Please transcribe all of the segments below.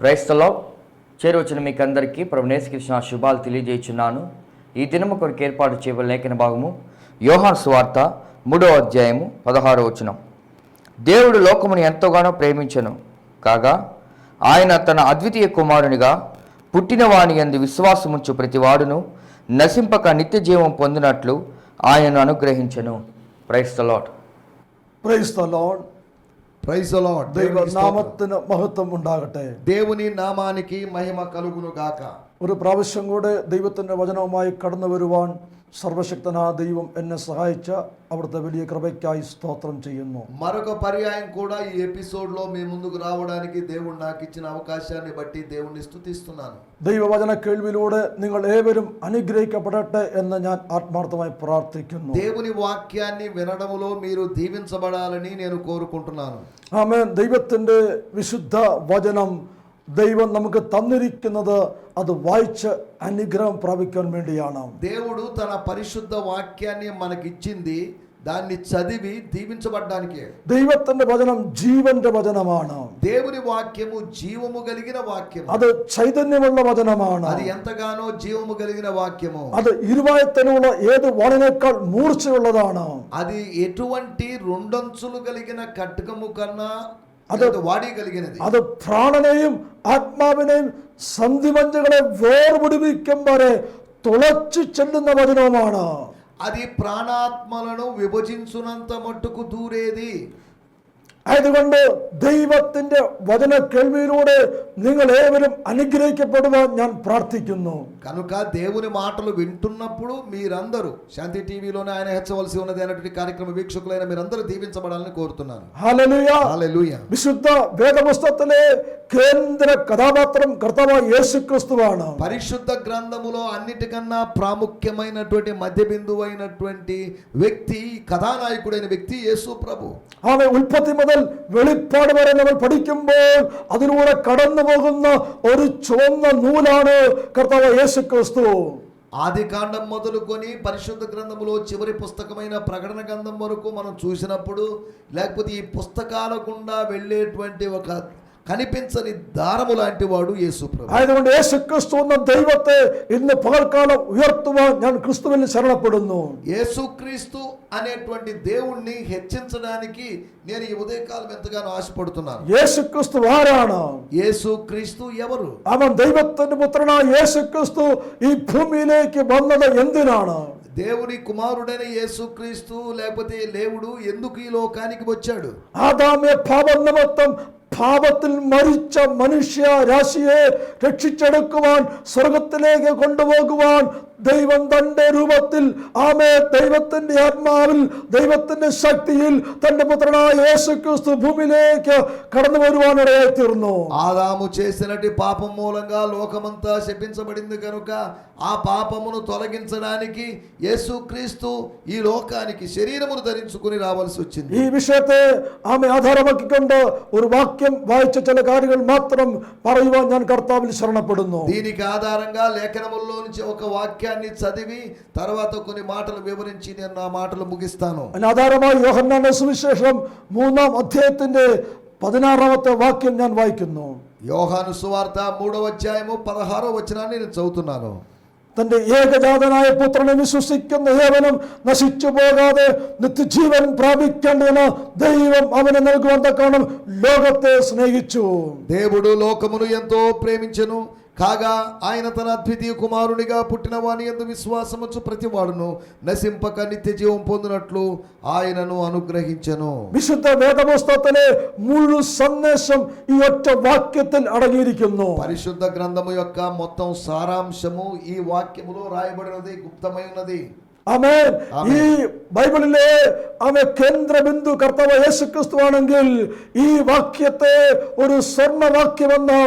క్రైస్తలో చేరువచ్చిన మీకు అందరికీ ప్రభునేసి కృష్ణ శుభాలు తెలియజేస్తున్నాను ఈ దినము కొరకు ఏర్పాటు చేయబడిన లేఖన భాగము యోహాన్ స్వార్త మూడో అధ్యాయము పదహారో వచనం. దేవుడు లోకమును ఎంతోగానో ప్రేమించను కాగా ఆయన తన అద్వితీయ కుమారునిగా పుట్టినవాని విశ్వాసముచ్చు విశ్వాసముంచు ప్రతివాడును నశింపక నిత్య జీవం పొందినట్లు ఆయనను అనుగ్రహించను. Praise the lord praise the lord praise lord దైవ నామత్తున మహత్వం ఉండాగటే దేవుని నామానికి మహిమ కలుగును గాక ഒരു പ്രാവശ്യം കൂടെ ദൈവത്തിൻ്റെ വചനവുമായി കടന്നു വരുവാൻ സർവശക്തനായ ദൈവം എന്നെ സഹായിച്ച അവിടുത്തെ വലിയ കൃപയ്ക്കായി സ്തോത്രം ചെയ്യുന്നു మరొక పర్యాయం కూడా ఈ ఎపిసోడ్ లో మీ ముందుకు రావడానికి దేవుడు నాకు ఇచ్చిన అవకాశాన్ని బట్టి దేవుణ్ణి స్తుతిస్తున్నాను ദൈവവചന കേൾവിയിലൂടെ നിങ്ങൾ ഏവരും അനുഗ്രഹിക്കപ്പെടട്ടെ എന്ന് ഞാൻ ആത്മാർത്ഥമായി പ്രാർത്ഥിക്കുന്നു దేవుని వాక్యాన్ని వినడములో మీరు దీవించబడాలని నేను కోరుకుంటున్నాను ആമേൻ ദൈവത്തിൻ്റെ വിശുദ്ധ വചനം ദൈവം നമുക്ക് തന്നിരിക്കുന്നത് അത് വായിച്ച് അനുഗ്രഹം പ്രാപിക്കാൻ വേണ്ടിയാണ് దేవుడు తన పరిశుద్ధ వాక్యాన్ని మనకిచ్చింది దాన్ని చదివి దీవించబడ్డానికే ദൈവത്തിൻ്റെ വചനം ജീവന്റെ വചനമാണ് దేవుని వాక్యము జీవము కలిగిన వాక్యము അത് ചൈതന്യമുള്ള വചനമാണ് అది ఎంతగానో జీవము కలిగిన వాక్యము അത് ഇരുവായത്തനുള്ള ഏത് വാളിനേക്കാൾ മൂർച്ചയുള്ളതാണ് అది ఎటువంటి రెండంచులు కలిగిన కట్టకము కన్నా అది వాడి కలిగినది അത് പ്രാണനെയും ആത്മാവിനെയും സന്ധിമഞ്ചകളെ വേർപിടിപ്പിക്കും വരെ തുളച്ചു ചെല്ലുന്ന വചനവുമാണ് అది ప్రాణాత్మలను విభజించునంత మట్టుకు దూరేది ആയതുകൊണ്ട് ദൈവത്തിന്റെ വചന കേൾവിയിലൂടെ നിങ്ങൾ ഏവരും അനുഗ്രഹിക്കപ്പെടുവാൻ ഞാൻ പ്രാർത്ഥിക്കുന്നു కనుక దేవుని మాటలు వింటున్నప్పుడు మీరందరూ శాంతి టీవీలోనే ఆయన హెచ్చవలసి ఉన్నది అనేటువంటి కార్యక్రమ వీక్షకులైన మీరందరూ దీవించబడాలని కోరుతున్నాను ഹാലലുയ హల్లెలూయా വിശുദ്ധ വേദപുസ്തകത്തിലെ കേന്ദ്ര കഥാപാത്രം കർത്താവ് യേശു ക്രിസ്തുവാണ് పరిశుద్ధ గ్రంథములో అన్నిటికన్నా ప్రాముఖ్యమైనటువంటి మధ్య బిందువు అయినటువంటి వ్యక్తి కథానాయకుడైన వ్యక్తి యేసు ప్రభు ആമേ ഉൽപ്പത്തി മുതൽ വെളിപ്പാട് വരെ നമ്മൾ പഠിക്കുമ്പോൾ അതിലൂടെ കടന്നു പോകുന്ന ഒരു ചുവന്ന നൂലാണ് കർത്താവ് യേശു ക്രിസ്തു ఆది కాండం మొదలుకొని పరిశుద్ధ గ్రంథములో చివరి పుస్తకమైన ప్రకటన గ్రంథం వరకు మనం చూసినప్పుడు లేకపోతే ఈ పుస్తకాల గుండా వెళ్ళేటువంటి ఒక కనిపించని దారము లాంటి వాడు యేసు ఆయన ఉండి దైవతే ఇన్న పగల్కాలం ఉయర్తువ నేను క్రీస్తు శరణపడును. యేసు అనేటువంటి దేవుణ్ణి హెచ్చించడానికి నేను ఈ ఉదయకాలం ఎంతగానో ఆశపడుతున్నాను. యేసు క్రీస్తు వారాణ యేసు క్రీస్తు ఎవరు? ఆమె దైవత్వని పుత్రన యేసు క్రీస్తు ఈ భూమిలోకి బంధన ఎందునాడు దేవుని కుమారుడైన యేసు క్రీస్తు లేకపోతే లేవుడు ఎందుకు ఈ లోకానికి వచ్చాడు? ఆదామే పాపన్న మొత్తం പാപത്തിൽ മരിച്ച മനുഷ്യ രാശിയെ രക്ഷിച്ചെടുക്കുവാൻ സ്വർഗത്തിലേക്ക് കൊണ്ടുപോകുവാൻ ദൈവം തന്റെ രൂപത്തിൽ ആമേ ദൈവത്തിന്റെ ആത്മാവിൽ ദൈവത്തിന്റെ ശക്തിയിൽ തന്റെ പുത്രനായ യേശു ക്രിസ്തു ഭൂമിയിലേക്ക് കടന്നു വരുവാനിടയായി തീർന്നു ఆదాము చేసినటి పాపం మూలంగా లోకమంతా శపించబడింది కనుక ఆ పాపమును తొలగించడానికి యేసుక్రీస్తు ఈ లోకానికి శరీరమును ధరించుకుని రావాల్సి వచ్చింది ഈ വിഷയത്തെ ആമെ ആധാരമാക്കിക്കൊണ്ട് ഒരു വാക്യം വായിച്ച ചില കാര്യങ്ങൾ മാത്രം പറയുവാൻ ഞാൻ കർത്താവിൽ ശരണപ്പെടുന്നു దీనికి ఆధారంగా లేఖనముల్లో నుంచి ఒక వాక్యాన్ని చదివి తర్వాత కొన్ని మాటలు వివరించి నేను నా మాటలు ముగిస్తాను അതിന് ആധാരമായി യോഹന്നാന്റെ സുവിശേഷം മൂന്നാം അധ്യായത്തിന്റെ പതിനാറാമത്തെ വാക്യം ഞാൻ വായിക്കുന്നു యోహాను సువార్త మూడవ అధ్యాయము పదహారో వచనాన్ని నేను చదువుతున్నాను തന്റെ ഏകജാതനായ പുത്രനെ വിശ്വസിക്കുന്ന ഏവനും നശിച്ചു പോകാതെ നിത്യജീവൻ പ്രാപിക്കേണ്ടതിന് ദൈവം അവനെ നൽകുവാൻ തക്കണം ലോകത്തെ സ്നേഹിച്ചു దేవుడు లోకమును ఎంతో ప్రేమించెను కాగా ఆయన తన అద్వితీయ కుమారునిగా పుట్టిన వాని ఎందు విశ్వాసముచ్చు ప్రతివాడును నశింపక నిత్య జీవం పొందినట్లు ఆయనను అనుగ్రహించెను വിശുദ്ധ വേദപുസ്തകത്തിലെ മുഴുവൻ സന്ദേശം ഈ ഒറ്റ വാക്യത്തിൽ അടങ്ങിയിരിക്കുന്നു పరిశుద్ధ గ్రంథము యొక్క మొత్తం సారాంశము ఈ వాక్యములో రాయబడినది గుప్తమై ఉన్నది ആമേൻ ഈ ബൈബിളിലെ ആമേ കേന്ദ്ര ബിന്ദു കർത്താവ് യേശു ക്രിസ്തു ആണെങ്കിൽ ഈ വാക്യത്തെ ഒരു സ്വർണ്ണ വാക്യമെന്ന്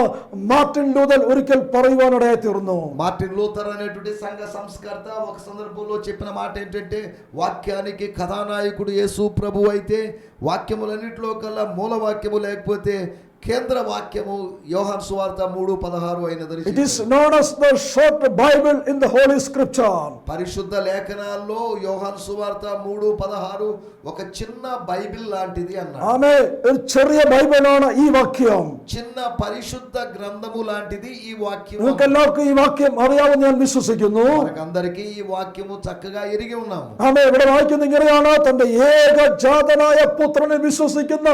മാർട്ടിൻ ലൂതൻ ഒരിക്കൽ പറയുവാനിടയായി തീർന്നു మార్టిన్ లూథర్ అనేటువంటి సంఘ సంస్కర్త ఒక సందర్భంలో చెప్పిన మాట ఏంటంటే వాక్యానికి కథానాయకుడు యేసు ప్రభు అయితే వాక్యములన్నింటిలో కల్లా మూల వాక్యము లేకపోతే కేంద్ర వాక్యము యోహాన్ సువార్త మూడు పదహారు అయినదని It is known as the short Bible in the Holy Scripture. పరిశుద్ధ లేఖనాల్లో యోహాన్ సువార్త మూడు పదహారు ఒక చిన్న బైబిల్ లాంటిది అన్నాడు ആമേ ഒരു ചെറിയ ബൈബിളാണ് ഈ വാക്യം చిన్న పరిశుద్ధ గ్రంథము లాంటిది ఈ వాక్యం നിങ്ങൾക്ക് എല്ലാവർക്കും ഈ വാക്യം അറിയാമെന്ന് ഞാൻ വിശ്വസിക്കുന്നു మనకందరికీ ఈ వాక్యము చక్కగా ఎరిగి ఉన్నాము ആമേ ഇവിടെ വായിക്കുന്ന ഇങ്ങനെയാണ് തന്റെ ഏകജാതനായ പുത്രനെ വിശ്വസിക്കുന്ന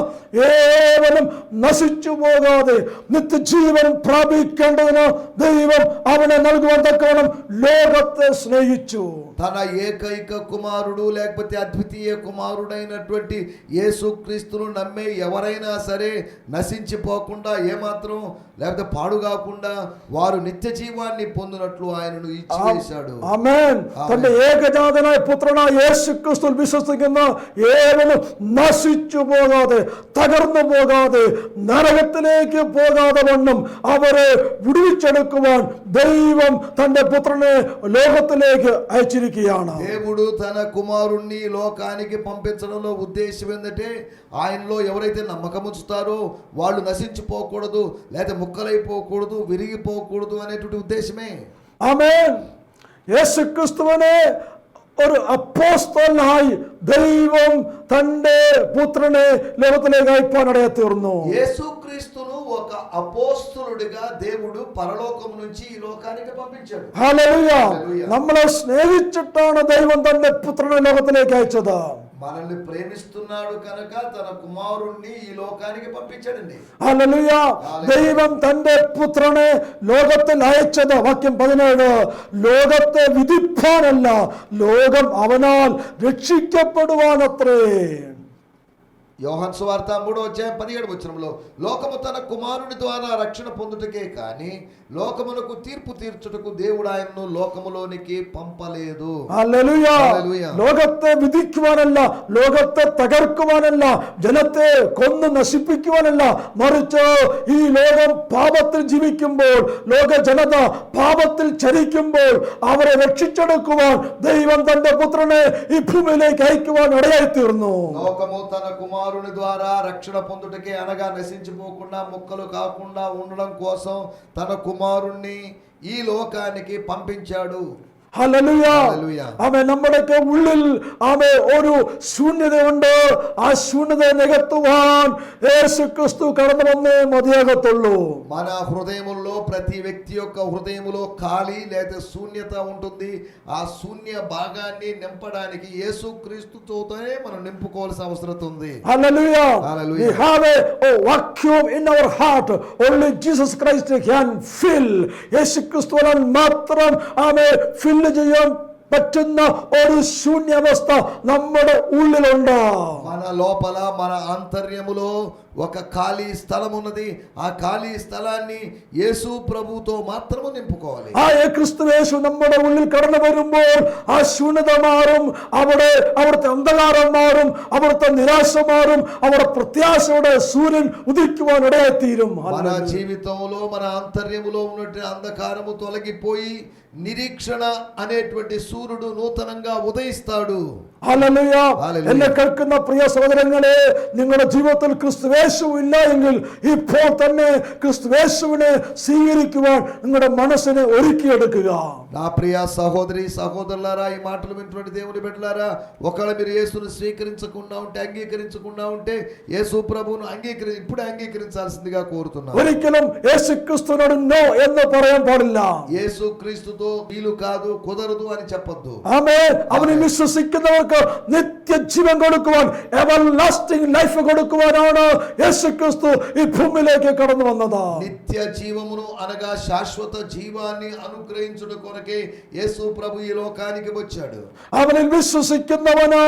ഏവനും നശിച്ചു പോകാതെ നിത്യജീവൻ പ്രാപിക്കേണ്ടതിന് ദൈവം അവനെ നൽകുവാൻ തക്കവണ്ണം ലോകത്തെ സ്നേഹിച്ചു తన ఏకైక కుమారుడు లేకపోతే అద్వితీయ కుమారుడైనటువంటి యేసుక్రీస్తును నమ్మే ఎవరైనా సరే నశించిపోకుండా ఏమాత్రం లేకపోతే పాడు కాకుండా వారు నిత్య జీవాన్ని పొందినట్లు ఆయనను ఇచ్చి వేశాడు ആമേൻ തന്റെ ഏകജാതനായ പുത്രനായ യേശു ക്രിസ്തു വിശ്വസിക്കുന്ന ഏവനും നശിച്ചു പോകാതെ തകർന്നു പോകാതെ നരകത്തിലേക്ക് പോകാതെ വണ്ണം അവരെ വിടുവിച്ചെടുക്കുവാൻ ദൈവം തന്റെ പുത്രനെ ലോകത്തിലേക്ക് അയച്ചിരിക്കുകയാണ് దేవుడు తన కుమారుణ్ణి ఈ లోకానికి పంపించడంలో ఉద్దేశం ఏంటంటే ఆయనలో ఎవరైతే నమ్మకం ఉంచుతారో వాళ్ళు నశించిపోకూడదు లేదా ముక్కలైపోకూడదు విరిగిపోకూడదు అనేటువంటి ఉద్దేశమే ആമേൻ യേശു ക്രിസ്തുവിനെ ഒരു അപ്പോസ്തലനായി ദൈവം തന്റെ പുത്രനെ ലോകത്തിലേക്ക് അയപ്പാൻ ഇടയെ തീർന്നു యేసుక్రీస్తును ఒక అపోస్తులుడిగా దేవుడు పరలోకం నుంచి ఈ లోకానికి పంపించాడు ഹല്ലേലൂയ ഹല്ലേലൂയ. നമ്മളെ സ്നേഹിച്ചിട്ടാണ് ദൈവം തന്റെ പുത്രനെ ലോകത്തിലേക്ക് അയച്ചത് మనల్ని ప్రేమిస్తున్నాడు కనుక తన కుమారుణ్ణి ఈ లోకానికి పంపించాడండి ഹല്ലേലൂയ ദൈവം തന്റെ പുത്രനെ ലോകത്തിൽ അയച്ചത് വാക്യം പതിനേഴ് ലോകത്തെ വിധിപ്പാനല്ല ലോകം അവനാൽ രക്ഷിക്കപ്പെടുവാനത്രേ యోహన్ సువార్త మూడో అధ్యాయం పదిహేడు వచనంలో లోకము తన కుమారుని ద్వారా రక్షణ పొందుటకే కానీ లోకమునకు తీర్పు తీర్చుటకు దేవుడు ఆయనను లోకములోనికి పంపలేదు ഹല്ലേലൂയ ഹല്ലേലൂയ. ലോകത്തെ വിധിക്കുവാനല്ല ലോകത്തെ തകർക്കുവാനല്ല ജനത്തെ കൊന്ന് നശിപ്പിക്കുവാനല്ല മറിച്ച് ഈ ലോകം പാപത്തിൽ ജീവിക്കുമ്പോൾ ലോക ജനത പാപത്തിൽ ചരിക്കുമ്പോൾ അവരെ രക്ഷിച്ചെടുക്കുവാൻ ദൈവം തന്റെ പുത്രനെ ഈ ഭൂമിയിലേക്ക് അയക്കുവാൻ ഇടയായി തീർന്നു లోకము తన కుమారుని ద్వారా రక్షణ పొందుటకే అనగా నశించిపోకుండా ముక్కలు కాకుండా ఉండడం కోసం తన కుమారుణ్ణి ఈ లోకానికి పంపించాడు. Hallelujah hallelujah. ആമേ നമ്മുടെയൊക്കെ ഉള്ളിൽ ആമേ ഒരു ശൂന്യതയുണ്ട് ആ ശൂന്യത നികത്തുവാൻ യേശു ക്രിസ്തു കടന്നു വന്നേ മതിയാകത്തുള്ളൂ మన హృదయములో ప్రతి వ్యక్తి యొక్క హృదయములో ఖాళీ లేదా శూన్యత ఉంటుంది ఆ శూన్య భాగాన్ని నింపడానికి యేసు క్రీస్తుతోనే మనం నింపుకోవాల్సిన అవసరం ఉంది Hallelujah. Hallelujah. We have a, a vacuum in our heart. Only Jesus Christ can fill. യേശു ക്രിസ്തുവിനാൽ മാത്രം ആമേ ഫില്ല് ചെയ്യാൻ പറ്റുന്ന ഒരു ശൂന്യാവസ്ഥ നമ്മുടെ ഉള്ളിലുണ്ട് మన లోపల మన ఆంతర్యములో ఒక ఖాళీ స్థలం ఉన్నది ఆ ఖాళీ స్థలాన్ని యేసు ప్రభుతో మాత్రము నింపుకోవాలి ആ ക്രിസ്തുവേശു നമ്മുടെ ഉള്ളിൽ കടന്നു വരുമ്പോൾ ആ ശൂന്യത മാറും അവിടെ അവിടുത്തെ അന്ധകാരം മാറും അവിടുത്തെ നിരാശ മാറും അവിടെ പ്രത്യാശയുടെ സൂര്യൻ ഉദിക്കുവാൻ ഇടയായിത്തീരും మన జీవితంలో మన ఆంతర్యములో ఉన్నటువంటి అంధకారము తొలగిపోయి నిరీక్షణ అనేటువంటి సూర్యుడు నూతనంగా ఉదయిస్తాడు ഹല്ലേലൂയ. ഹല്ലേലൂയ. എന്നെ കേൾക്കുന്ന പ്രിയ സഹോദരങ്ങളെ നിങ്ങളുടെ ജീവിതത്തിൽ ക്രിസ്തുവേശു ഇല്ല എങ്കിൽ ഇപ്പോൾ തന്നെ ക്രിസ്തുവേശുവിനെ സ്വീകരിക്കുവാൻ നിങ്ങളുടെ മനസ്സിനെ ഒരുക്കിയെടുക്കുക. నా ప్రియ సహోదరి సహోదరులారా ఈ మాటలు వింటున్నటువంటి దేవుని బిడ్డలారా ఒకవేళ మీరు యేసును స్వీకరించకుండా ఉంటే అంగీకరించకుండా ఉంటే యేసు ప్రభువును అంగీకరి ఇప్పుడే అంగీకరించాల్సిందిగా కోరుతున్నాను ഒരിക്കലും യേശു ക്രിസ്തുവിനോട് നോ എന്ന് പറയാൻ പാടില്ല యేసు క్రీస్తుతో వీలు కాదు కుదరదు అని చెప్పొద్దు ആമേ അവനിൽ വിശ്വസിക്കുന്നവർക്ക് നിത്യജീവൻ കൊടുക്കുവാൻ എവർ ലാസ്റ്റിംഗ് ലൈഫ് കൊടുക്കുവാനാണ് യേശു ക്രിസ്തു ഈ ഭൂമിയിലേക്ക് കടന്നു വന്നത് నిత్య జీవమును అనగా శాశ్వత జీవాన్ని అనుగ్రహించుట కొరకే యేసు ప్రభు ఈ లోకానికి వచ్చాడు അവനിൽ വിശ്വസിക്കുന്നവന്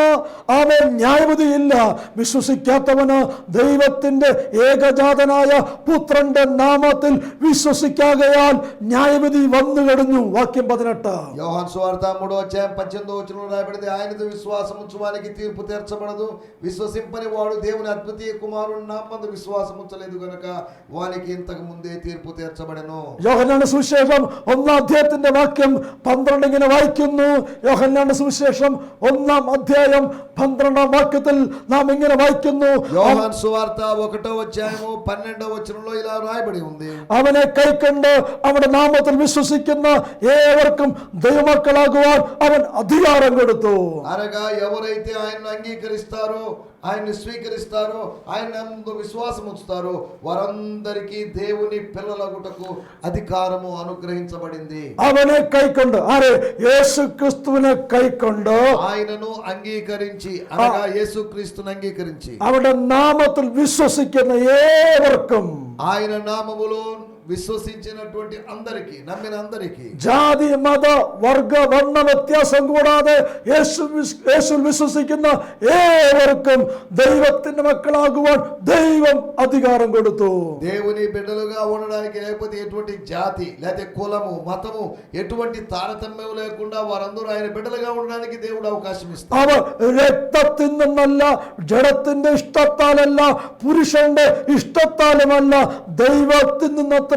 അവൻ ന്യായവിധിയില്ല വിശ്വസിക്കാത്തവന് ദൈവത്തിന്റെ ഏകജാതനായ പുത്രന്റെ നാമത്തിൽ വിശ്വസിക്കാകയാൽ ന്യായവിധി വന്നു കഴിഞ്ഞു വാക്യം പതിനെട്ട് యోహాన్ స్వార్థ మూడో అధ్యాయం పద్దెనిమిదో వచనంలో రాయబడింది ఆయనతో విశ్వాసం ఉంచువానికి తీర్పు తీర్చబడదు విశ్వసింపని వాడు దేవుని అద్వితీయ కుమారుని నామందు విశ్వాసం ఉంచలేదు గనుక వానికి ఇంతకు ముందే తీర్పు తీర్చబడెను യോഹന്നാന്റെ സുവിശേഷം ഒന്നാം അധ്യായത്തിന്റെ വാക്യം പന്ത്രണ്ട് ഇങ്ങനെ വായിക്കുന്നു യോഹന്നാന്റെ സുവിശേഷം ഒന്നാം അധ്യായം പന്ത്രണ്ടാം വാക്യത്തിൽ നാം ഇങ്ങനെ വായിക്കുന്നു యోహాన్ సువార్త ఒకటో అధ్యాయము పన్నెండో వచనంలో ఇలా రాయబడి ఉంది അവനെ കൈക്കണ്ട് അവന്റെ നാമത്തിൽ വിശ്വസിക്കുന്ന ഏവർക്കും ദൈവമക്കളാകുവാൻ അവൻ അധികാരം കൊടുത്തു అనగా ఎవరైతే ఆయనను అంగీకరిస్తారో ఆయన్ని స్వీకరిస్తారో ఆయన ముందు విశ్వాసం ఉంచుతారో వారందరికీ దేవుని పిల్లలగుటకు అధికారము అనుగ్రహించబడింది അവനെ കൈക്കൊണ്ട് ആരെ യേശു ക്രിസ്തുവിനെ കൈക്കൊണ്ട് ఆయనను అంగీకరించి అనగా యేసుక్రీస్తును అంగీకరించి അവരുടെ നാമത്തിൽ വിശ്വസിക്കുന്ന ഏവർക്കും ఆయన నామములో విశ్వసించినటువంటి అందరికి నమ్మిన అందరికి ജാതി മത വർഗ വർണ്ണ വ്യത്യാസം കൂടാതെ യേശു വിസ്- യേശുവിൽ വിശ്വസിക്കുന്ന ഏവർക്കും ദൈവത്തിന്റെ മക്കളാകുവാൻ ദൈവം അധികാരം കൊടുത്തു దేవుని బిడ్డలుగా ఉండడానికి లేకపోతే ఎటువంటి జాతి లేకపోతే కులము మతము ఎటువంటి తారతమ్యం లేకుండా వారందరూ ఆయన బిడ్డలుగా ఉండడానికి దేవుడు అవకాశం ఇస్తారు അവർ രക്തത്തിൽ നിന്നല്ല ജഡത്തിന്റെ ഇഷ്ടത്താലല്ല പുരുഷന്റെ ഇഷ്ടത്താലുമല്ല ദൈവത്തിൽ നിന്നത്രേ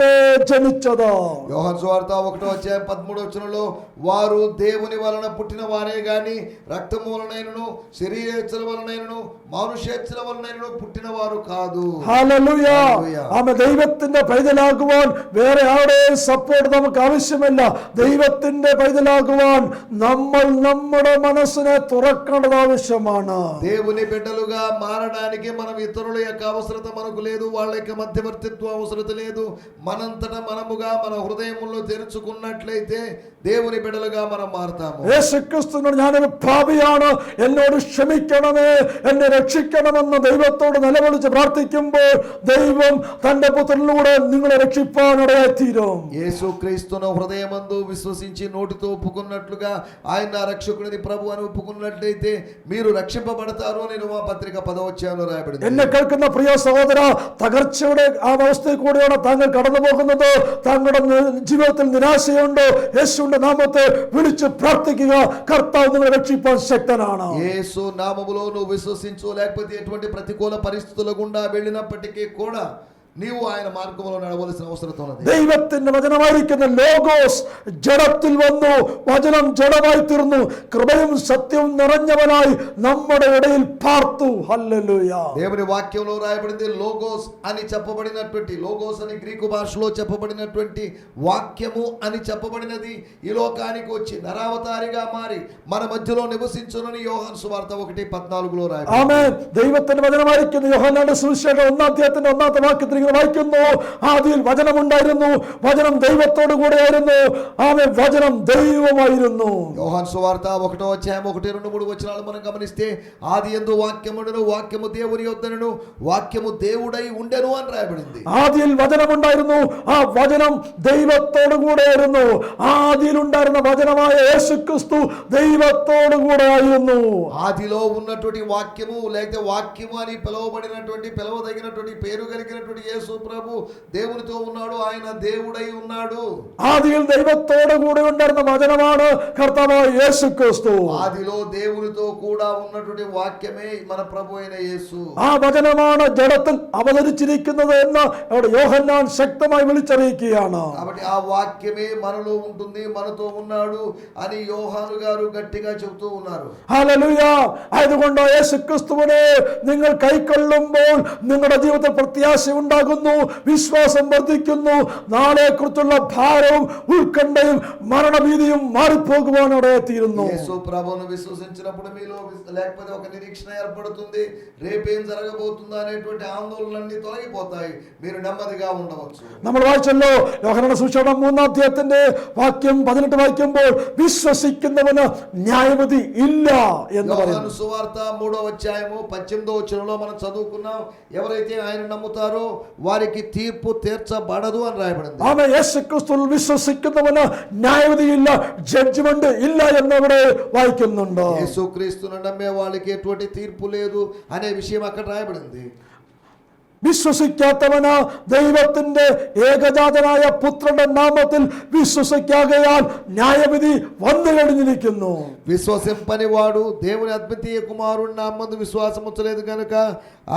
ജനിച്ചത് యోహన్ సువార్త ఒకటో అధ్యాయం పదమూడు వచనంలో వారు దేవుని వలన పుట్టిన వారే గాని రక్తము వలనైనను శరీరేచ్ఛల వలనైనను మానుషేచ్ఛల వలనైనను పుట్టిన వారు కాదు ഹാലലുയ ഹല്ലേലൂയ. ആമ ദൈവത്തിന്റെ പൈതലാകുവാൻ വേറെ ആരുടെയും സപ്പോർട്ട് നമുക്ക് ആവശ്യമില്ല ദൈവത്തിന്റെ പൈതലാകുവാൻ നമ്മൾ നമ്മുടെ മനസ്സിനെ തുറക്കേണ്ടത് ആവശ്യമാണ് దేవుని బిడ్డలుగా మారడానికి మనం ఇతరుల యొక్క అవసరత మనకు లేదు వాళ్ళ యొక్క మధ్యవర్తిత్వ అవసరత లేదు మనంతట మనముగా మన హృదయములో తెరుచుకున్నట్లయితే దేవుని బిడ్డలుగా మనం మారతాము യേശുക്രിസ്തുവിനോട് ഞാനൊരു പാപിയാണ് എന്നോട് ക്ഷമിക്കണമേ എന്നെ രക്ഷിക്കണമെന്ന് ദൈവത്തോട് നിലവിളിച്ച് പ്രാർത്ഥിക്കുമ്പോൾ ദൈവം തന്റെ പുത്രനിലൂടെ നിങ്ങളെ രക്ഷിപ്പാനിടയായി തീരും యేసు క్రీస్తును హృదయమందు విశ్వసించి నోటితో ఒప్పుకున్నట్లుగా ఆయన నా రక్షకుడిని ప్రభు అని ఒప్పుకున్నట్లయితే మీరు రక్షింపబడతారు అని మా పత్రిక పదవచ్చాను రాయబడింది എന്നെ കേൾക്കുന്ന പ്രിയ സഹോദര തകർച്ചയുടെ ആ അവസ്ഥയിൽ കൂടെയാണ് താങ്കൾ കടന്നു പോകുന്നത് താങ്കളുടെ നി- ജീവിതത്തിൽ നിരാശയുണ്ടോ യേശുവിന്റെ നാമത്തെ വിളിച്ച് പ്രാർത്ഥിക്കുക കർത്താവ് നിങ്ങളെ രക്ഷിപ്പാൻ ശക്തനാണ് యేసు నామములో నువ్వు విశ్వసించు లేకపోతే ఎటువంటి ప్రతికూల పరిస్థితుల గుండా వెళ్ళినప్పటికీ కూడా నీవు ఆయన మార్గంలో నడవలసిన అవసరం ఉన్నది ദൈവത്തിന്റെ വചനമായിരിക്കുന്ന ലോഗോസ് ജഡത്തിൽ വന്നു വചനം ജഡമായി തീർന്നു കൃപയും സത്യവും നിറഞ്ഞവനായി നമ്മുടെ ഇടയിൽ പാർത്തു ഹല്ലേലൂയ దేవుని వాక్యంలో రాయబడింది లోగోస్ అని చెప్పబడినటువంటి లోగోస్ అని గ్రీకు భాషలో చెప్పబడినటువంటి వాక్యము అని చెప్పబడినది ఈ లోకానికి వచ్చి నరావతారిగా మారి మన మధ్యలో నివసించునని యోహాన్ సువార్త ఒకటి పద్నాలుగులో రాయబడింది ആമേൻ ദൈവത്തിന്റെ വചനമായിരിക്കുന്ന യോഹന്നാന്റെ സുവിശേഷം ഒന്നാം അധ്യായത്തിന്റെ ഒന്നാമത്തെ വാക്യത്തിൽ ഇങ്ങനെ വായിക്കുന്നു ആദ്യം വചനമുണ്ടായിരുന്നു വചനം ദൈവത്തോടു കൂടെയായിരുന്നു ആമേൻ വചനം ദൈവമായിരുന്നു యోహాన్ సువార్త ఒకటో అధ్యాయం ఒకటి రెండు మూడు వచనాలు మనం గమనిస్తే ఆది ఎందు వాక్యముండెను వాక్యము దేవుని యొద్దనను వాక్యము దేవుడై ఉండెను అని రాయబడింది ആദിയിൽ വചനമുണ്ടായിരുന്നു ആ വചനം ദൈവത്തോടു കൂടെയായിരുന്നു ആദിയിൽ ഉണ്ടായിരുന്ന വചനമായ യേശുക്രിസ്തു ദൈവത്തോടു കൂടെ ആയിരുന്നു ఆదిలో ఉన్నటువంటి వాక్యము లేకపోతే వాక్యము అని పిలువబడినటువంటి పిలవదగినటువంటి పేరు కలిగినటువంటి యేసు ప్రభు దేవునితో ఉన్నాడు ఆయన దేవుడై ఉన్నాడు ആദിയിൽ ദൈവത്തോടു കൂടെ ഉണ്ടായിരുന്ന വചനമാണ് കർത്താവായ യേശുക്രിസ്തു ఆదిలో దేవునితో కూడా ఉన్నటువంటి వాక్యమే మన ప్రభు అయిన యేసు ആ വചനമാണ് ജഡത്തിൽ അവതരിച്ചിരിക്കുന്നത് എന്ന് അവിടെ യോഹന്നാൻ ശക്തമായി വിളിച്ചറിയിക്കുകയാണ് కాబట్టి ఆ వాక్యమే మనలో ఉంటుంది మనతో ఉన్నాడు అని యోహాను గారు గట్టిగా చెబుతూ ఉన్నారు ഹല്ലേലൂയ ആയതുകൊണ്ട് യേശു ക്രിസ്തുവിനെ നിങ്ങൾ കൈക്കൊള്ളുമ്പോൾ നിങ്ങളുടെ ജീവിതത്തിൽ പ്രത്യാശ ഉണ്ടാകുന്നു വിശ്വാസം വർദ്ധിക്കുന്നു നാളെ കുറിച്ചുള്ള ഭാരവും ഉത്കണ്ഠയും മരണഭീതിയും മാറിപ്പോകുവാനോടെ തീരുന്നു యేసు ప్రభువును విశ్వసించినప్పుడు మీలో విస్- లేకపోతే ఒక నిరీక్షణ ఏర్పడుతుంది రేపేం జరగబోతుందా అనేటువంటి ఆందోళనలన్నీ తొలగిపోతాయి మీరు నెమ్మదిగా ఉండవచ్చు നമ്മൾ വായിച്ചല്ലോ യോഹനയുടെ സുശേഷം മൂന്നാം അധ്യായത്തിന്റെ വാക്യം പതിനെട്ട് വായിക്കുമ്പോൾ വിശ്വസിക്കുന്നവന് ന്യായവിധി ഇല്ല എന്ന് యోహాను പറയുന്നു సువార్త మూడో అధ్యాయము పద్దెనిమిదో వచనంలో మనం చదువుకున్నాం ఎవరైతే ఆయన నమ్ముతారో వారికి తీర్పు తీర్చబడదు అని రాయబడింది ആമ യേശു ക്രിസ്തുവിൽ വിശ്വസിക്കുന്നവന് ന്യായവിധിയില്ല ജഡ്ജ്മെന്റ് ഇല്ല എന്നവിടെ വായിക്കുന്നുണ്ട് యేసుక్రీస్తును నమ్మే వాళ్ళకి ఎటువంటి తీర్పు లేదు అనే విషయం అక్కడ రాయబడింది വിശ്വസിക്കാത്തവന് ദൈവത്തിന്റെ ഏകജാതനായ പുത്രന്റെ നാമത്തിൽ വിശ്വസിക്കാകയാൽ ന്യായവിധി വന്നു കഴിഞ്ഞിരിക്കുന്നു విశ్వసింపని వాడు దేవుని అద్వితీయ కుమారుడు నా మందు విశ్వాసం ఉంచలేదు కనుక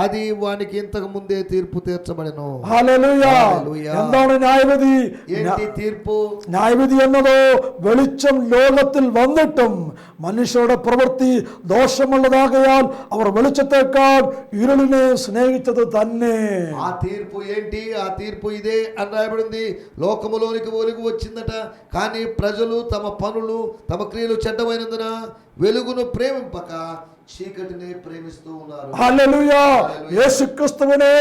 అది వానికి ఇంతకు ముందే తీర్పు తీర్చబడను ഹല്ലേലൂയ ഹല്ലേലൂയ. എന്താണ് ന്യായവിധി ఏంటి తీర్పు ന്യായവിധി എന്നതോ വെളിച്ചം ലോകത്തിൽ വന്നിട്ടും മനുഷ്യരുടെ പ്രവൃത്തി ദോഷമുള്ളതാകയാൽ അവർ വെളിച്ചത്തേക്കാൾ ഇരുളിനെ സ്നേഹിച്ചത് തന്നെ ఆ తీర్పు ఏంటి? ఆ తీర్పు ఇదే అని రాయబడింది. లోకములోనికి ఒలుగు వచ్చిందట. కానీ ప్రజలు తమ పనులు తమ క్రియలు చెడ్డమైనందున వెలుగును ప్రేమింపక చీకటిని ప్రేమిస్తూ ఉన్నారు ഹല്ലേലൂയ യേശു ക്രിസ്തുവിനെ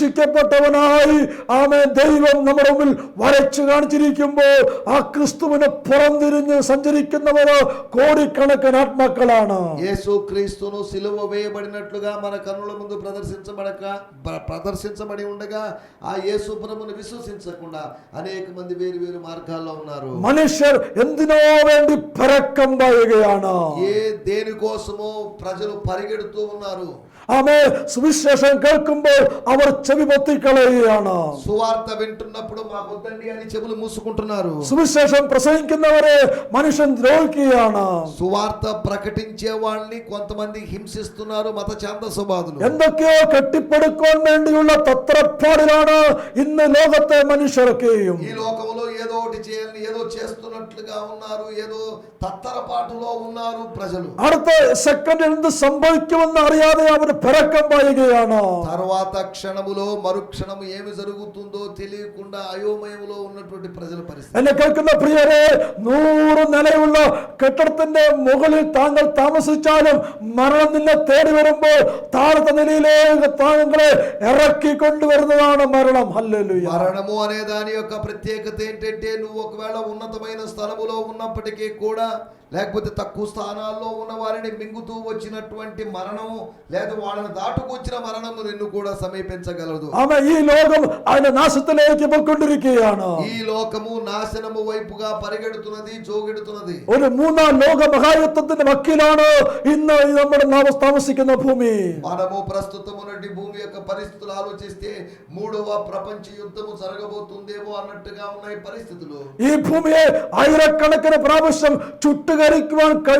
ക്രൂശിക്കപ്പെട്ടവനായി ആമേ ദൈവം നമ്മുടെ മുമ്പിൽ വരച്ചു കാണിച്ചിരിക്കുമ്പോൾ ആ ക്രിസ്തുവിനെ പുറംതിരിഞ്ഞ് സഞ്ചരിക്കുന്നവരോ കോടിക്കണക്കിന് ആത്മാക്കളാണ് యేసు క్రీస్తును సిలువ వేయబడినట్లుగా మన కన్నుల ముందు ప్రదర్శించబడక ప్ర- ప్రదర్శించబడి ఉండగా ఆ యేసు ప్రభుని విశ్వసించకుండా అనేక మంది వేరు వేరు మార్గాల్లో ఉన్నారు മനുഷ്യർ എന്തിനോ വേണ്ടി പരക്കം പായുകയാണ് ఏ దేనికోసమో ప్రజలు పరిగెడుతూ ఉన్నారు ആമേ സുവിശേഷം കേൾക്കുമ്പോൾ അവർ ചെവി പൊത്തിക്കളയുകയാണ് సువార్త వింటున్నప్పుడు మా వద్దండి అని చెవులు మూసుకుంటున్నారు സുവിശേഷം പ്രസംഗിക്കുന്നവരെ മനുഷ്യൻ ദ്രോഹിക്കുകയാണ് సువార్త ప్రకటించే వాళ్ళని కొంతమంది హింసిస్తున్నారు మత ఛాందస్వబాదులు എന്തൊക്കെയോ കെട്ടിപ്പടുക്കുവാൻ വേണ്ടിയുള്ള തത്രപ്പാടിലാണ് ഇന്ന് ലോകത്തെ മനുഷ്യരൊക്കെയും ఈ లోకంలో ఏదో ఒకటి చేయాలని ఏదో చేస్తున్నట్లుగా ఉన్నారు ఏదో తత్తరపాటులో ఉన్నారు ప్రజలు അടുത്ത സെക്കൻഡിൽ എന്ത് സംഭവിക്കുമെന്ന് അറിയാതെ അവർ പിറക്കം പായുകയാണ് తర్వాత క్షణములో మరుక్షణము ఏమి జరుగుతుందో తెలియకుండా అయోమయములో ఉన్నటువంటి ప్రజల పరిస్థితి എന്നെ കേൾക്കുന്ന പ്രിയരെ നൂറ് നിലയുള്ള കെട്ടിടത്തിന്റെ മുകളിൽ താങ്കൾ താമസിച്ചാലും മരണം നിന്നെ തേടി വരുമ്പോൾ താഴത്തെ നിലയിലേക്ക് താങ്കളെ ഇറക്കി കൊണ്ടുവരുന്നതാണ് മരണം ഹല്ലേലൂയ మరణము అనే దాని యొక్క ప్రత్యేకత ఏంటంటే నువ్వు ఒకవేళ ఉన్నతమైన స్థలములో ఉన్నప్పటికీ కూడా లేకపోతే తక్కువ స్థానాల్లో ఉన్న వారిని మింగుతూ వచ్చినటువంటి మరణము లేదా వాళ్ళని దాటుకు వచ్చిన మరణము నిన్ను కూడా సమీపించగలదు ആമ ഈ ലോകം അതിന്റെ നാശത്തിലേക്ക് പോയിക്കൊണ്ടിരിക്കുകയാണ് ఈ లోకము నాశనము వైపుగా పరిగెడుతున్నది జోగెడుతున్నది ഒരു മൂന്നാം ലോക മഹായുദ്ധത്തിന്റെ വക്കീലാണ് ഇന്ന് ഈ നമ്മുടെ നാം താമസിക്കുന്ന ഭൂമി మనము ప్రస్తుతం ఉన్నటువంటి భూమి యొక్క పరిస్థితులు ఆలోచిస్తే మూడవ ప్రపంచ యుద్ధము జరగబోతుందేమో అన్నట్టుగా ఉన్నాయి పరిస్థితులు ഈ ഭൂമിയെ ആയിരക്കണക്കിന് പ്രാവശ്യം ചുട്ടുകരിക്കുവാൻ കഴി-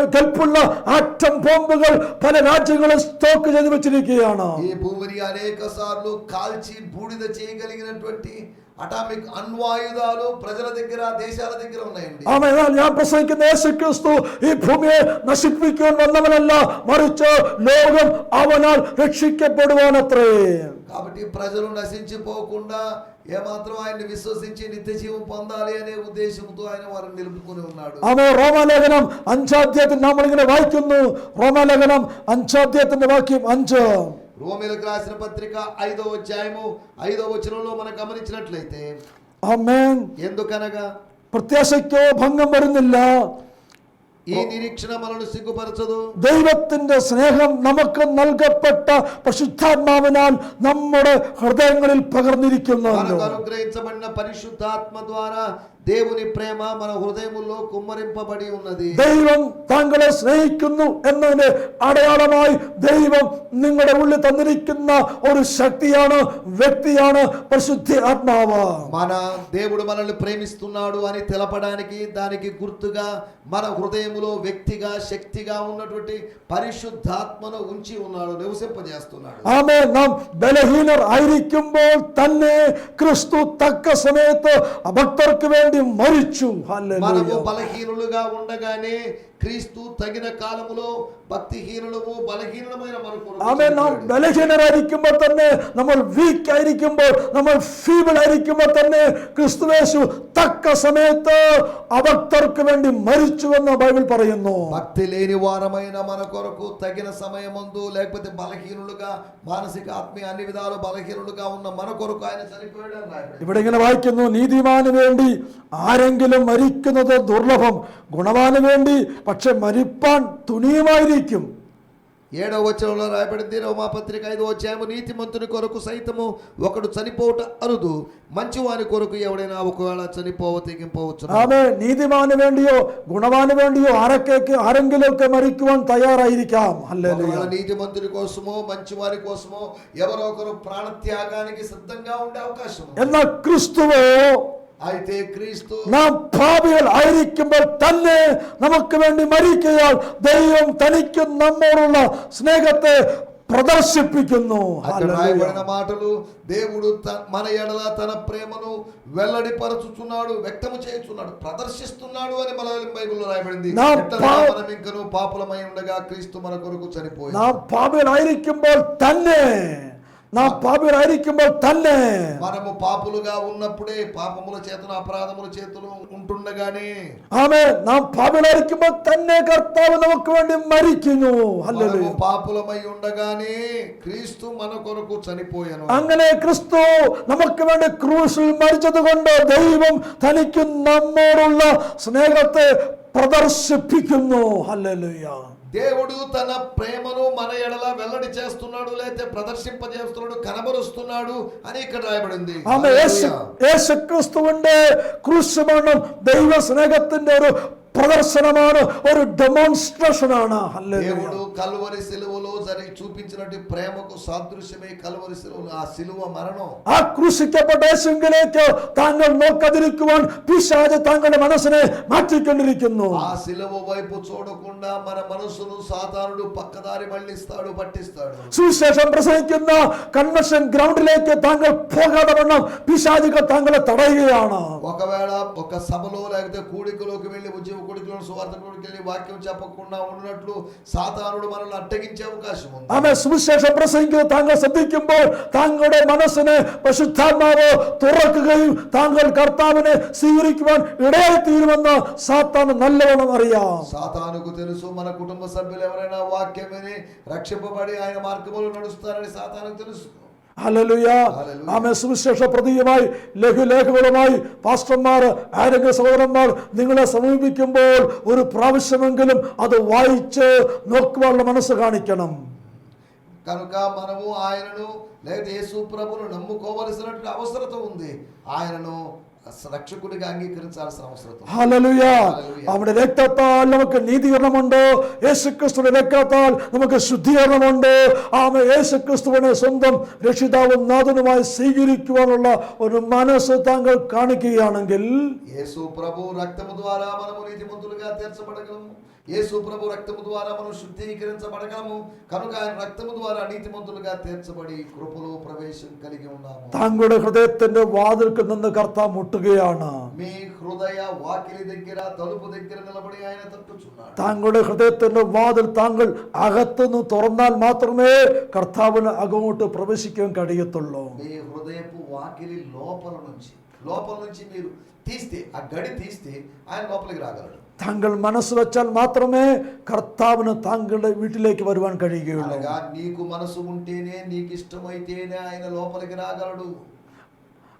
കെൽപ്പുള്ള ആറ്റം ബോംബുകൾ പല രാജ്യങ്ങളും സ്റ്റോക്ക് ചെയ്ത് വെച്ചിരിക്കുകയാണ് ఈ భూమిని అనేక సార్లు కాల్చి బూడిద చేయగలిగినటువంటి అటామిక్ అణ్వాయుధాలు ప్రజల దగ్గర దేశాల దగ్గర ఉన్నాయండి ആമ എന്നാൽ ഞാൻ പ്രസംഗിക്കുന്ന യേശു ക്രിസ്തു ഈ ഭൂമിയെ നശിപ്പിക്കുവാൻ വന്നവനല്ല മറിച്ച് ലോകം അവനാൽ രക്ഷിക്കപ്പെടുവാനത്രേ కాబట్టి ప్రజలు నశించిపోకుండా ఏమాత్రం ఆయన్ని విశ్వసించి నిత్య జీవం పొందాలి అనే ఉద్దేశంతో ఆయన వారిని నిలుపుకొని ఉన్నాడు ആമേ റോമാലേഖനം അഞ്ചാധ്യായത്തിൽ നമ്മൾ ഇങ്ങനെ വായിക്കുന്നു റോമാലേഖനം അഞ്ചാധ്യായത്തിന്റെ വാക്യം അഞ്ച് రోమిలకు రాసిన పత్రిక ఐదో అధ్యాయము ఐదో వచనంలో మనం గమనించినట్లయితే ആമേൻ ఎందుకనగా പ്രത്യാശയ്ക്കോ ഭംഗം വരുന്നില്ല ഈ നിരീക്ഷണമാണ് സിഗ്ഗുപറിച്ചത് ദൈവത്തിന്റെ സ്നേഹം നമുക്ക് നൽകപ്പെട്ട പരിശുദ്ധാത്മാവിനാൽ നമ്മുടെ ഹൃദയങ്ങളിൽ പകർന്നിരിക്കുന്നു. അനുഗ്രഹിച്ചമണ്ണ പരിശുദ്ധാത്മ ദ്വാരാ ద్వారా దేవుని ప్రేమ మన హృదయములో కుమ్మరింపబడి ఉన్నది ദൈവം താങ്കളെ സ്നേഹിക്കുന്നു എന്നതിന് അടയാളമായി ദൈവം നിങ്ങളുടെ ഉള്ളിൽ തന്നിരിക്കുന്ന ഒരു ശക്തിയാണ് വ്യക്തിയാണ് പരിശുദ്ധ ആത്മാവ് మన దేవుడు మనల్ని ప్రేమిస్తున్నాడు అని తెలపడానికి దానికి గుర్తుగా మన హృదయములో వ్యక్తిగా శక్తిగా ఉన్నటువంటి పరిశుద్ధాత్మను ఉంచి ఉన్నాడు నివసింపజేస్తున్నాడు ആമേ നാം ബലഹീനർ ആയിരിക്കുമ്പോൾ തന്നെ ക്രിസ്തു തക്ക സമയത്ത് ഭക്തർക്ക് വേണ്ടി అది మరుచు మనము బలహీనులుగా ఉండగానే క్రీస్తు తగిన కాలములో భక్తిహీనులము బలహీనమైన మన కొరకు ആമേ നാം చనిపోయాడు. ബലഹീനരായിരിക്കുമ്പോൾ തന്നെ നമ്മൾ വീക്ക് ആയിരിക്കുമ്പോൾ നമ്മൾ ഫീബിൾ ആയിരിക്കുമ്പോൾ തന്നെ ക്രിസ്തുവേശു തക്ക സമയത്ത് അഭക്തർക്ക് വേണ്ടി മരിച്ചുവെന്ന് ബൈബിൾ പറയുന്നു భక్తి లేని వారమైన మన కొరకు తగిన సమయమందు లేకపోతే బలహీనులుగా మానసిక ఆత్మీయ అన్ని విధాలు బలహీనులుగా ఉన్న మన కొరకు ఆయన చనిపోయాడు అని రాయబడింది. ഇവിടെ ഇങ്ങനെ വായിക്കുന്നു നീതിമാന് വേണ്ടി ആരെങ്കിലും മരിക്കുന്നത് ദുർലഭം ഗുണവാന് വേണ്ടി പക്ഷെ മരിപ്പാൻ തുണിയുമായിരിക്കും ఏడవ వచనంలో రాయబడింది రోమాపత్రిక ఐదో అధ్యాయము నీతిమంతుని కొరకు సైతము ఒకడు చనిపోవట అరుదు మంచివాని కొరకు ఎవడైనా ఒకవేళ చనిపోవ తెగింపవచ్చు ആമേ നീതിമാന് വേണ്ടിയോ ഗുണവാന് വേണ്ടിയോ ആരൊക്കെ ആരെങ്കിലും ഒക്കെ മരിക്കുവാൻ തയ്യാറായിരിക്കാം അല്ലേ ఒకవేళ నీతిమంతుని కోసమో మంచివారి కోసమో ఎవరో ఒకరు ప్రాణత్యాగానికి సిద్ధంగా ఉండే అవకాశం ఉంది. എന്നാൽ ക്രിസ്തുവോ అయితే క్రీస్తు നാം പാപികൾ ആയിരിക്കുമ്പോൾ തന്നെ നമുക്ക് വേണ്ടി മരിക്കയാൽ ദൈവം തനിക്ക് നമ്മോടുള്ള സ്നേഹത്തെ പ്രദർശിപ്പിക്കുന്നു అక్కడ ഹല്ലേലൂയ. రాయబడిన మాటలు దేవుడు త- మన ఎడల తన ప్రేమను వెల్లడిపరచుచున్నాడు వ్యక్తము చేయుచున్నాడు ప్రదర్శిస్తున్నాడు అని మన బైబిల్లో రాయబడింది నా ఎట్లనగా పా- మనం ఇంకను పాపులమై ఉండగా క్రీస్తు మన కొరకు చనిపోయి നാം പാപികളായിരിക്കുമ്പോൾ തന്നെ നാം പാപികളായിരിക്കുമ്പോൾ തന്നെ మనము పాపులుగా ఉన్నప్పుడే పాపముల చేతులు అపరాధముల చేతులు ఉంటుండగానే ആമേ നാം പാപികളായിരിക്കുമ്പോൾ തന്നെ കർത്താവ് നമുക്ക് വേണ്ടി മരിക്കുന്നു మనము ഹല്ലേലൂയ పాపులమై ఉండగానే క్రీస్తు మన కొరకు చనిపోయాను അങ്ങനെ ക്രിസ്തു നമുക്ക് വേണ്ടി ക്രൂശിൽ മരിച്ചത് കൊണ്ട് ദൈവം തനിക്ക് നമ്മോടുള്ള സ്നേഹത്തെ പ്രദർശിപ്പിക്കുന്നു ഹല്ലേലൂയ దేవుడు తన ప్రేమను మన ఎడల వెల్లడి చేస్తున్నాడు లేకపోతే ప్రదర్శింపజేస్తున్నాడు కనబరుస్తున్నాడు అని ఇక్కడ రాయబడింది ആമേ യേശു హల్లెలూయా. യേശു ക്രിസ്തുവിന്റെ ക്രൂശ് മരണം ദൈവ സ്നേഹത്തിന്റെ ഒരു പ്രദർശനമാണ് ഒരു ഡെമോൺസ്ട്രേഷൻ ആണ് ഹല്ലേലൂയ దేవుడు కలువరి సిలువలో జరిగి చూపించినట్టు ప్రేమకు సాదృశ్యమే కలువరి సిలువలో ఆ సిలువ మరణం ആ ക്രൂശിക്കപ്പെട്ട യേശുവിലേക്ക് താങ്കൾ നോക്കാതിരിക്കുവാൻ പിശാജ് താങ്കളുടെ മനസ്സിനെ മാറ്റിക്കൊണ്ടിരിക്കുന്നു ఆ సిలువ వైపు చూడకుండా మన మనసును సాధారణుడు పక్కదారి మళ్ళిస్తాడు పట్టిస్తాడు സുവിശേഷം പ്രസംഗിക്കുന്ന കൺവെൻഷൻ ഗ്രൗണ്ടിലേക്ക് താങ്കൾ പോകാതെ വണ്ണം പിശാചുകൾ താങ്കളെ തടയുകയാണ് ఒకవేళ ఒక సభలో లేకపోతే కూడికలోకి వెళ్ళి ఉద్యోగ కూడికలో సువార్త కూడికి వెళ్ళి వాక్యం చెప్పకుండా ఉన్నట్లు సాతానుడు మనల్ని అడ్డగించే అవకాశం ఉంది ആമേ സുവിശേഷം പ്രസംഗിക്കുന്നത് താങ്കൾ ശ്രദ്ധിക്കുമ്പോൾ താങ്കളുടെ മനസ്സിനെ പരിശുദ്ധാത്മാവ് തുറക്കുകയും താങ്കൾ കർത്താവിനെ സ്വീകരിക്കുവാൻ ഇടയായി തീരുമെന്ന് സാത്താന് നല്ലവണ്ണം അറിയാം సాతానుకు తెలుసు మన కుటుంబ సభ్యులు ఎవరైనా వాక్యం విని రక్షింపబడి ఆయన మార్గంలో నడుస్తారని సాతానుకు తెలుసు ഹല്ലേലൂയ ഹല്ലേലൂയ. ആമേ സുവിശേഷ പ്രതീകമായി ലഘുലേഖകളുമായി പാസ്റ്റർമാർ ആരെങ്കിലും സഹോദരന്മാർ നിങ്ങളെ സമീപിക്കുമ്പോൾ ഒരു പ്രാവശ്യമെങ്കിലും അത് വായിച്ച് നോക്കുവാനുള്ള മനസ്സ് കാണിക്കണം కనుక మనము ఆయనను లేదా యేసు ప్రభును నమ్ముకోవలసినటువంటి అవసరత ఉంది ఆయనను അവിടെ രക്തത്താൽ നമുക്ക് നീതീകരണമുണ്ട് യേശുക്രിസ്തുവിന്റെ രക്തത്താൽ നമുക്ക് ശുദ്ധീകരണമുണ്ട്. ആമ യേശുക്രിസ്തുവിനെ സ്വന്തം രക്ഷിതാവും നാഥനുമായി സ്വീകരിക്കുവാനുള്ള ഒരു മനസ്സ് താങ്കൾ കാണിക്കുകയാണെങ്കിൽ യേശു പ്രഭു രക്തമുദ്വാരാ ద్వారా మనము నీతిమంతులుగా తీర్చబడగలము యేసు ప్రభు రక్తము ద్వారా మనం శుద్ధీకరించబడగలము కనుక ఆయన రక్తము ద్వారా నీతిమంతులుగా తీర్చబడి కృపలో ప్రవేశం కలిగి ఉన్నాము താങ്കളുടെ ഹൃദയത്തിന്റെ വാതിൽക്ക് നിന്ന് കർത്താവ് മുട്ടുകയാണ് మీ హృదయ వాకిలి దగ్గర తలుపు దగ్గర నిలబడి ఆయన తట్టుచున్నాడు താങ്കളുടെ ഹൃദയത്തിന്റെ വാതിൽ താങ്കൾ അകത്തുനിന്ന് തുറന്നാൽ മാത്രമേ കർത്താവിന് അങ്ങോട്ട് പ്രവേശിക്കാൻ കഴിയത്തുള്ളൂ మీ హృదయపు వాకిలి లోపల నుంచి లోపల నుంచి మీరు తీస్తే ఆ గడి తీస్తే ఆయన లోపలికి రాగలడు താങ്കൾ മനസ്സ് വെച്ചാൽ മാത്രമേ കർത്താവിന് താങ്കളുടെ വീട്ടിലേക്ക് വരുവാൻ കഴിയുകയുള്ളൂ అనగా నీకు మనసు ఉంటేనే నీకు ఇష్టమైతేనే ఆయన లోపలికి రాగలడు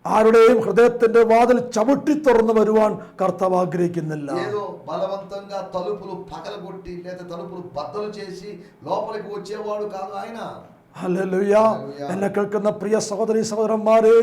ആരുടെയും ഹൃദയത്തിന്റെ വാതിൽ ചവിട്ടി തുറന്നു വരുവാൻ കർത്താവ് ആഗ്രഹിക്കുന്നില്ല ఏదో బలవంతంగా తలుపులు పగలగొట్టి లేదా తలుపులు బద్దలు చేసి లోపలికి వచ్చేవాడు కాదు ఆయన ഹല്ലേലൂയ ഹല്ലേലൂയ. എന്നെ കേൾക്കുന്ന പ്രിയ സഹോദരി സഹോദരന്മാരെ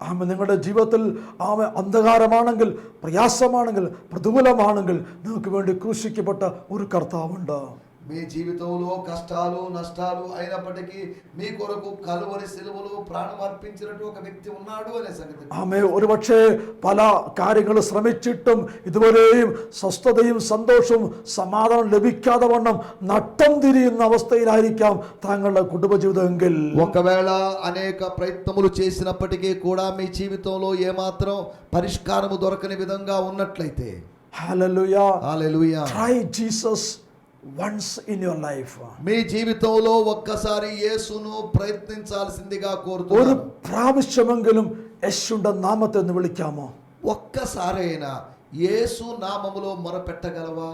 ആമ നിങ്ങളുടെ ജീവിതത്തിൽ ആമ അന്ധകാരമാണെങ്കിൽ പ്രയാസമാണെങ്കിൽ പ്രതികൂലമാണെങ്കിൽ നിങ്ങൾക്ക് വേണ്ടി ക്രൂശിക്കപ്പെട്ട ഒരു കർത്താവുണ്ട്. మీ జీవితంలో కష్టాలు నష్టాలు అయినప్పటికీ మీ కొరకు కలువరి సెలవులు ప్రాణం అర్పించినట్టు ఒక వ్యక్తి ఉన్నాడు అనే సంగతి ആമേ ഒരുപക്ഷെ പല കാര്യങ്ങൾ ശ്രമിച്ചിട്ടും ഇതുവരെയും സ്വസ്ഥതയും സന്തോഷവും സമാധാനം ലഭിക്കാതെ വണ്ണം നട്ടം തിരിയുന്ന അവസ്ഥയിലായിരിക്കാം താങ്കളുടെ കുടുംബജീവിതമെങ്കിൽ ఒకవేళ అనేక ప్రయత్నములు చేసినప్పటికీ కూడా మీ జీవితంలో ఏమాత్రం పరిష్కారము దొరకని విధంగా ఉన్నట్లయితే hallelujah hallelujah try Jesus once in your life మీ జీవితంలో ఒక్కసారి యేసును ప్రయత్నించాల్సిందిగా ഒരു కోరుతున్నాను പ്രാവശ്യമെങ്കിലും യേശുവിന്റെ നാമത്തെ ഒന്ന് വിളിക്കാമോ ఒక్కసారైనా యేసు నామములో మొరపెట్టగలవా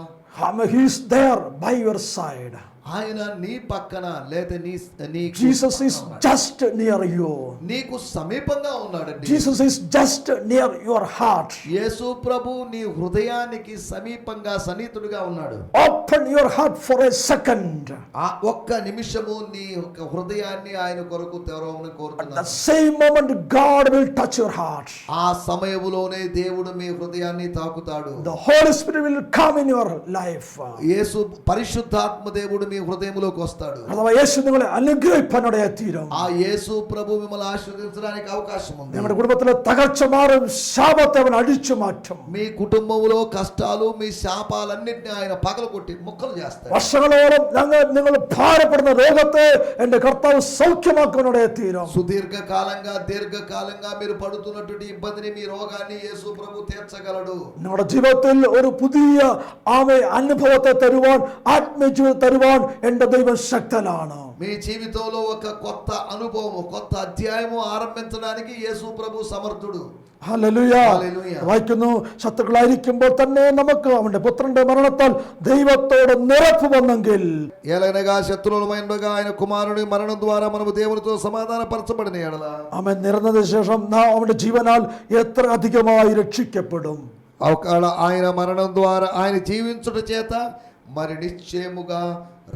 he's there by your side ఆయన నీ పక్కన లేదా నీ నీ Jesus is just near you నీకు సమీపంగా ఉన్నాడు Jesus is just near your heart Yesu ప్రభు నీ హృదయానికి సమీపంగా సన్నిహితుడుగా ఉన్నాడు. Open your heart for a second ఆ ఒక్క నిమిషము నీ యొక్క హృదయాన్ని ఆయన కొరకు తెరవమని కోరుతున్నాను. The same moment God will touch your heart ఆ సమయములోనే దేవుడు మీ హృదయాన్ని తాకుతాడు. The holy spirit will come in your life Yesu పరిశుద్ధాత్మ దేవుడు మీ హృదయంలోకి వస్తాడు അഥവാ യേശു നിങ്ങളെ അനുഗ്രഹിപ്പാനിടയായി തീരും ఆ యేసు ప్రభు మిమ్మల్ని ఆశీర్వదించడానికి అవకాశం ఉంది നിങ്ങളുടെ കുടുംബത്തിലെ തകർച്ച മാറും ശാപത്തെ അവൻ അടിച്ചു മാറ്റും మీ కుటుంబంలో కష్టాలు మీ శాపాలన్నింటినీ ఆయన పగలగొట్టి ముక్కలు చేస్తాడు വർഷങ്ങളോളം ഞങ്ങൾ നിങ്ങൾ ഭാരപ്പെടുന്ന രോഗത്തെ എന്റെ കർത്താവ് സൗഖ്യമാക്കാനിടയായി തീരും సుదీర్ఘ కాలంగా దీర్ఘకాలంగా మీరు పడుతున్నటువంటి ఇబ్బందిని మీ రోగాన్ని యేసు ప్రభు తీర్చగలడు നിങ്ങളുടെ ജീവിതത്തിൽ ഒരു പുതിയ ആമെ അനുഭവത്തെ തരുവാൻ ആത്മീയ ജീവിതം തരുവാൻ എൻ്റെ ദൈവം ശക്തനാണ് మీ జీవితంలో ఒక కొత్త అనుభవం కొత్త అధ్యాయము ఆరంభించడానికి యేసు ప్రభు సమర్థుడు ഹല്ലേലൂയ ഹല്ലേലൂയ. വായിക്കുന്നു ശത്രുക്കളായിരിക്കുമ്പോൾ തന്നെ നമുക്ക് അവന്റെ പുത്രന്റെ മരണത്താൽ ദൈവത്തോട് നിരപ്പ് വന്നെങ്കിൽ ఏలైనగా శత్రువులమైనగా ఆయన కుమారుని మరణం ద్వారా మనము దేవునితో సమాధానపరచబడిన ఎడల അവൻ നിറഞ്ഞതിന് ശേഷം നാം അവന്റെ ജീവനാൽ എത്ര അധികമായി രക്ഷിക്കപ്പെടും ఒకవేళ ఆయన మరణం ద్వారా ఆయన జీవించుట చేత మరి నిశ్చయముగా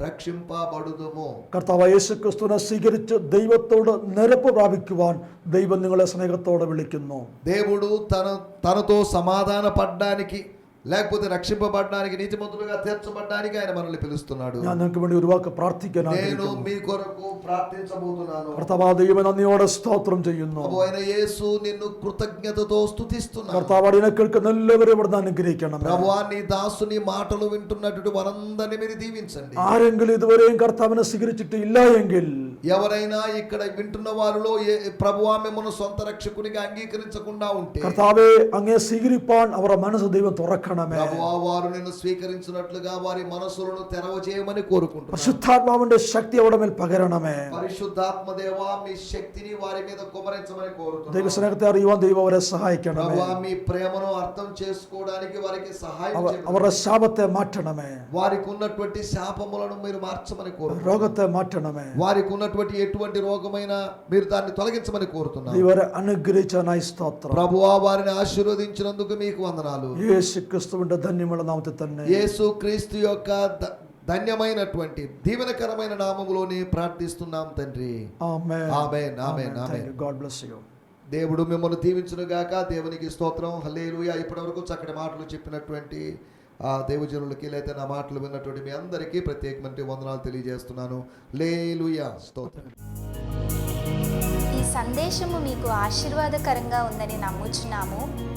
రక్షింపబడుదుము കർത്താവ് യേശു ക്രിസ്തുവിനെ സ്വീകരിച്ച് ദൈവത്തോട് നിരപ്പ് പ്രാപിക്കുവാൻ ദൈവം നിങ്ങളെ സ്നേഹത്തോടെ വിളിക്കുന്നു దేవుడు తన తనతో సమాధాన పడ్డానికి లేకపోతే రక్షింపబడడానికి నీతిమంతులుగా తీర్చబడడానికి ఆయన మనల్ని పిలుస్తున్నాడు ഞാൻ നിങ്ങൾക്ക് വേണ്ടി ഒരു വാക്ക് പ്രാർത്ഥിക്കാൻ నేను ആഗ്രഹിക്കുന്നു మీ కొరకు ప్రార్థించబోతున్నాను കർത്താവ് ദൈവമേ നന്ദിയോടെ സ്തോത്രം ചെയ്യുന്നു ప్రభు అయిన యేసు నిన్ను కృతజ్ఞతతో స్తుతిస్తున్నాను കർത്താവ് അടിയനെ കേൾക്കുന്ന എല്ലാവരും ഇവിടുന്ന് അനുഗ്രഹിക്കണം ప్రభువా నీ దాసుని మాటలు వింటున్నటువంటి వారందరినీ మీరు దీవించండి ആരെങ്കിലും ഇതുവരെയും കർത്താവിനെ സ്വീകരിച്ചിട്ട് ഇല്ല എങ്കിൽ ఎవరైనా ఇక్కడ వింటున్న వారిలో ఏ- ప్రభువా మిమ్మల్ని సొంత రక్షకునిగా అంగీకరించకుండా ఉంటే കർത്താവെ അങ്ങേ സ്വീകരിപ്പാൻ അവരുടെ മനസ്സ് ദൈവം തുറക്കണമേ ప్రభువా వారు నిన్ను స్వీకరించినట్లుగా వారి మనసులను తెరవ చేయమని కోరుకుంటున్నాను പരിശുദ്ധാത്മാവിന്റെ ശക്തി അവിടെ മേൽ പകരണമേ పరిశుద్ధాత్మ దేవా మీ శక్తిని వారి మీద కుమరించమని కోరుతున్నాను ദൈവസ്നേഹത്തെ അറിയുവാൻ ദൈവം അവരെ സഹായിക്കണമേ ప్రభువా మీ ప్రేమను అర్థం చేసుకోవడానికి వారికి సహాయం അവ- చేయండి. അവരുടെ ശാപത്തെ മാറ്റണമേ వారికి ఉన్నటువంటి శాపములను మీరు మార్చమని కోరుతున్నాను രോഗത്തെ മാറ്റണമേ వారికి ఉన్నటువంటి ఎటువంటి రోగమైనా మీరు దాన్ని తొలగించమని కోరుతున్నాను ദൈവരെ അനുഗ്രഹിച്ചനായി സ്തോത്രം ప్రభువా వారిని ఆశీర్వదించినందుకు మీకు వందనాలు യേശു క్రీస్తు ధన్యముల నామతి తన్నే. యేసు క్రీస్తు యొక్క ధన్యమైనటువంటి దీవెనకరమైన నామములోనే ప్రార్థిస్తున్నాం తండ్రి. దేవుడు మిమ్మల్ని దీవించును గాక దేవునికి స్తోత్రం. హల్లేలుయ. ఇప్పటివరకు చక్కటి మాటలు చెప్పినటువంటి ఆ దేవజనులకి లేదా నా మాటలు విన్నటువంటి మీ అందరికీ ప్రత్యేకమైన వందనాలు తెలియజేస్తున్నాను. లేలుయ స్తోత్రం. ఈ సందేశము మీకు ఆశీర్వాదకరంగా ఉందని నమ్ముచున్నాము.